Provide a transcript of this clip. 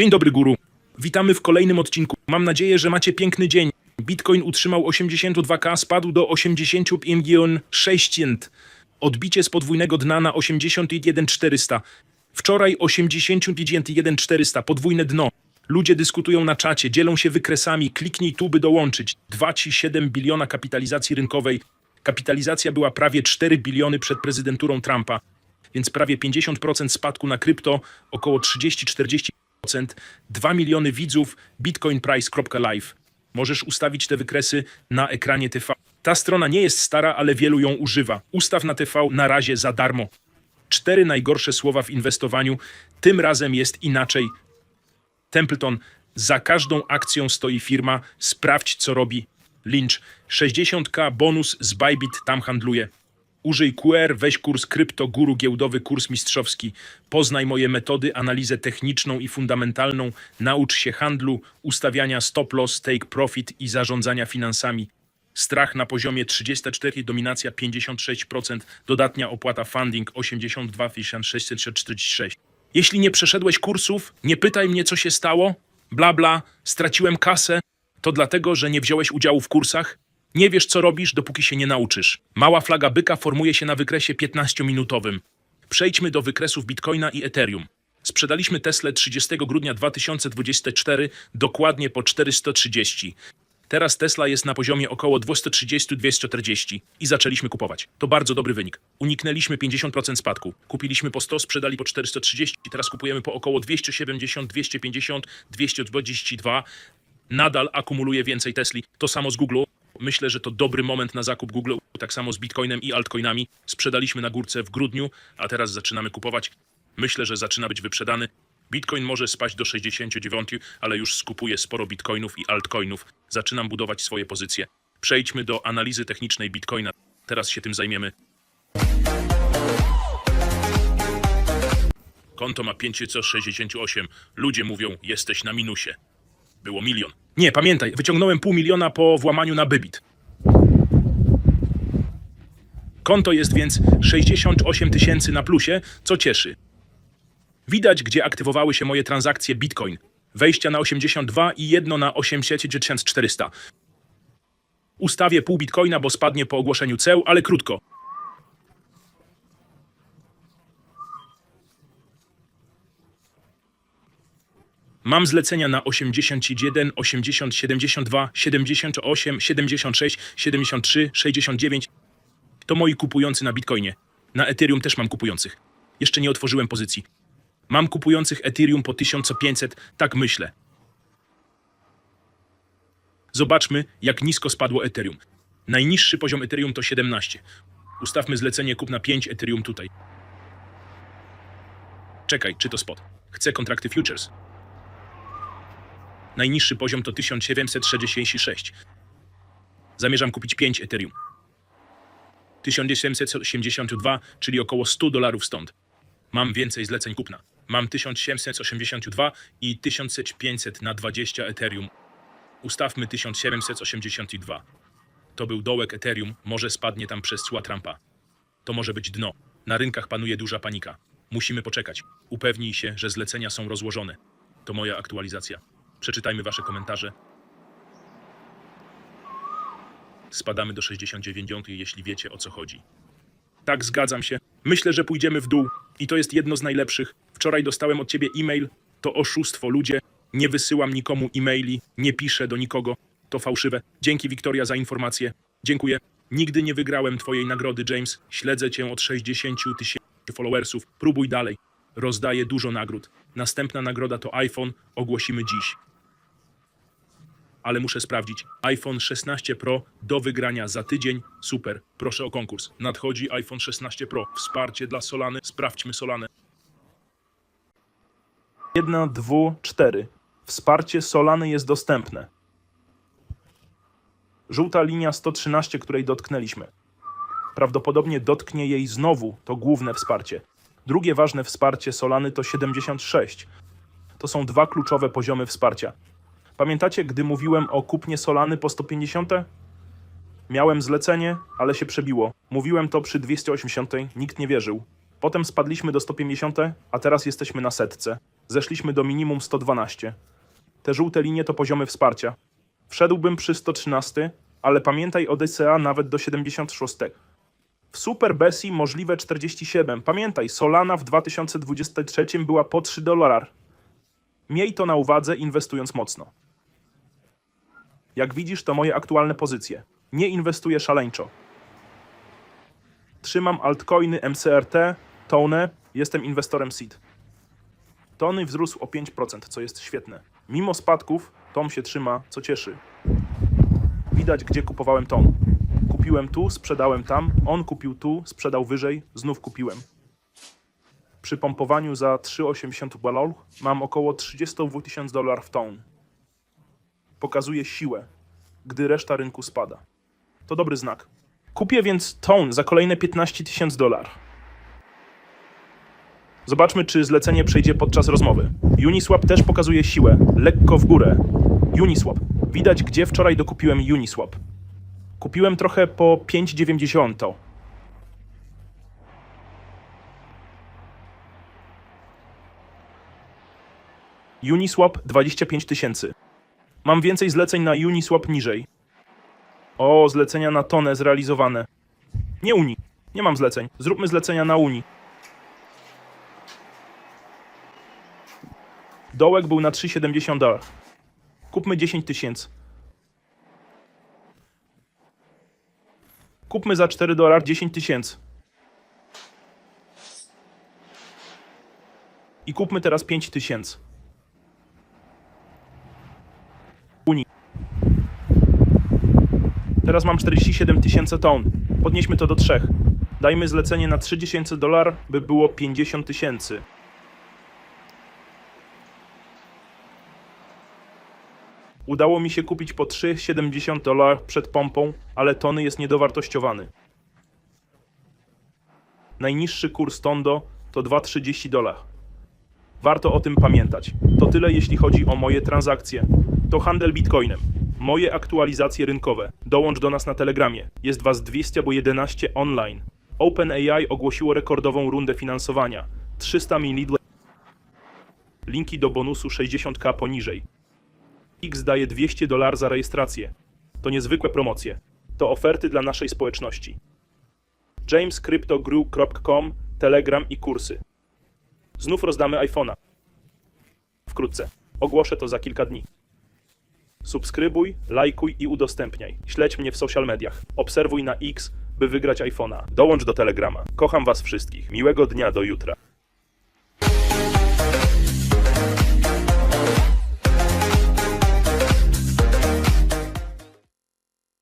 Dzień dobry, guru. Witamy w kolejnym odcinku. Mam nadzieję, że macie piękny dzień. Bitcoin utrzymał 82k, spadł do 85 600. Odbicie z podwójnego dna na 81 400. Wczoraj 81 400, podwójne dno. Ludzie dyskutują na czacie, dzielą się wykresami, kliknij tu, by dołączyć. 2,7 biliona kapitalizacji rynkowej. Kapitalizacja była prawie 4 biliony przed prezydenturą Trumpa, więc prawie 50% spadku na krypto, około 30-40%, 2 miliony widzów, bitcoinprice.live. Możesz ustawić te wykresy na ekranie TV. Ta strona nie jest stara, ale wielu ją używa. Ustaw na TV na razie za darmo. Cztery najgorsze słowa w inwestowaniu. Tym razem jest inaczej. Templeton. Za każdą akcją stoi firma. Sprawdź, co robi. Lynch. 60k bonus z Bybit, tam handluje. Użyj QR, weź kurs krypto, guru giełdowy, kurs mistrzowski. Poznaj moje metody, analizę techniczną i fundamentalną. Naucz się handlu, ustawiania stop loss, take profit i zarządzania finansami. Strach na poziomie 34, dominacja 56%, dodatnia opłata funding 82 646. Jeśli nie przeszedłeś kursów, nie pytaj mnie, co się stało. Bla bla, straciłem kasę. To dlatego, że nie wziąłeś udziału w kursach? Nie wiesz, co robisz, dopóki się nie nauczysz. Mała flaga byka formuje się na wykresie 15-minutowym. Przejdźmy do wykresów Bitcoina i Ethereum. Sprzedaliśmy Tesla 30 grudnia 2024 dokładnie po 430. Teraz Tesla jest na poziomie około 230-240 i zaczęliśmy kupować. To bardzo dobry wynik. Uniknęliśmy 50% spadku. Kupiliśmy po 100, sprzedali po 430, teraz kupujemy po około 270, 250, 222. Nadal akumuluje więcej Tesli. To samo z Google. Myślę, że to dobry moment na zakup Google. Tak samo z Bitcoinem i altcoinami. Sprzedaliśmy na górce w grudniu, a teraz zaczynamy kupować. Myślę, że zaczyna być wyprzedany. Bitcoin może spaść do 69, ale już skupuję sporo bitcoinów i altcoinów. Zaczynam budować swoje pozycje. Przejdźmy do analizy technicznej Bitcoina. Teraz się tym zajmiemy. Konto ma 568. Ludzie mówią, jesteś na minusie. Było milion. Nie, pamiętaj, wyciągnąłem pół miliona po włamaniu na Bybit. Konto jest więc 68 tysięcy na plusie, co cieszy. Widać, gdzie aktywowały się moje transakcje Bitcoin. Wejścia na 82 i jedno na 8400. Ustawię pół Bitcoina, bo spadnie po ogłoszeniu ceł, ale krótko. Mam zlecenia na 81, 80, 72, 78, 76, 73, 69. To moi kupujący na Bitcoinie. Na Ethereum też mam kupujących. Jeszcze nie otworzyłem pozycji. Mam kupujących Ethereum po 1500, tak myślę. Zobaczmy, jak nisko spadło Ethereum. Najniższy poziom Ethereum to 17. Ustawmy zlecenie kup na 5 Ethereum tutaj. Czekaj, czy to spot? Chcę kontrakty futures. Najniższy poziom to 1766. Zamierzam kupić 5 Ethereum. 1782, czyli około 100 dolarów stąd. Mam więcej zleceń kupna. Mam 1782 i 1500 na 20 Ethereum. Ustawmy 1782. To był dołek Ethereum, może spadnie tam przez cła Trumpa. To może być dno. Na rynkach panuje duża panika. Musimy poczekać. Upewnij się, że zlecenia są rozłożone. To moja aktualizacja. Przeczytajmy wasze komentarze. Spadamy do 69, jeśli wiecie o co chodzi. Tak, zgadzam się. Myślę, że pójdziemy w dół. I to jest jedno z najlepszych. Wczoraj dostałem od ciebie e-mail. To oszustwo, ludzie. Nie wysyłam nikomu e-maili, nie piszę do nikogo. To fałszywe. Dzięki, Wiktoria, za informację. Dziękuję. Nigdy nie wygrałem twojej nagrody, James. Śledzę cię od 60 tysięcy followersów. Próbuj dalej. Rozdaję dużo nagród. Następna nagroda to iPhone. Ogłosimy dziś. Ale muszę sprawdzić. iPhone 16 Pro do wygrania za tydzień. Super. Proszę o konkurs. Nadchodzi iPhone 16 Pro. Wsparcie dla Solany. Sprawdźmy Solanę. 1, 2, 4. Wsparcie Solany jest dostępne. Żółta linia 113, której dotknęliśmy. Prawdopodobnie dotknie jej znowu to główne wsparcie. Drugie ważne wsparcie Solany to 76. To są dwa kluczowe poziomy wsparcia. Pamiętacie, gdy mówiłem o kupnie Solany po 150? Miałem zlecenie, ale się przebiło. Mówiłem to przy 280, nikt nie wierzył. Potem spadliśmy do 150, a teraz jesteśmy na setce. Zeszliśmy do minimum 112. Te żółte linie to poziomy wsparcia. Wszedłbym przy 113, ale pamiętaj o DCA nawet do 76. W Super Bessie możliwe 47. Pamiętaj, Solana w 2023 była po 3 dolar. Miej to na uwadze inwestując mocno. Jak widzisz, to moje aktualne pozycje. Nie inwestuję szaleńczo. Trzymam altcoiny MCRT, Tone, jestem inwestorem seed. Tony wzrósł o 5%, co jest świetne. Mimo spadków, Tom się trzyma, co cieszy. Widać, gdzie kupowałem ton. Kupiłem tu, sprzedałem tam, on kupił tu, sprzedał wyżej, znów kupiłem. Przy pompowaniu za 3,80 balol mam około 32 tysięcy dolarów ton. Pokazuje siłę, gdy reszta rynku spada. To dobry znak. Kupię więc ton za kolejne 15 tysięcy dolarów. Zobaczmy, czy zlecenie przejdzie podczas rozmowy. Uniswap też pokazuje siłę, lekko w górę. Uniswap. Widać, gdzie wczoraj dokupiłem Uniswap. Kupiłem trochę po 5,90. Uniswap 25 tysięcy. Mam więcej zleceń na Uniswap niżej. O, zlecenia na tonę zrealizowane. Nie Uni. Nie mam zleceń. Zróbmy zlecenia na Uni. Dołek był na 3,70 dolarów. Kupmy 10 tysięcy. Kupmy za 4 dolar 10 tysięcy. I kupmy teraz 5 tysięcy. Teraz mam 47 tysięcy ton. Podnieśmy to do 3. Dajmy zlecenie na 3000 dolar, by było 50 tysięcy. Udało mi się kupić po 3,70 dolarów przed pompą, ale tony jest niedowartościowany. Najniższy kurs Tondo to 2,30 dolar. Warto o tym pamiętać. To tyle jeśli chodzi o moje transakcje. To handel bitcoinem. Moje aktualizacje rynkowe. Dołącz do nas na Telegramie. Jest was 200 albo 11 online. OpenAI ogłosiło rekordową rundę finansowania. 300 ml. Linki do bonusu 60k poniżej. X daje 200 dolar za rejestrację. To niezwykłe promocje. To oferty dla naszej społeczności. jamescryptogru.com, Telegram i kursy. Znów rozdamy iPhone'a. Wkrótce. Ogłoszę to za kilka dni. Subskrybuj, lajkuj i udostępniaj. Śledź mnie w social mediach. Obserwuj na X, by wygrać iPhone'a. Dołącz do Telegrama. Kocham was wszystkich. Miłego dnia do jutra.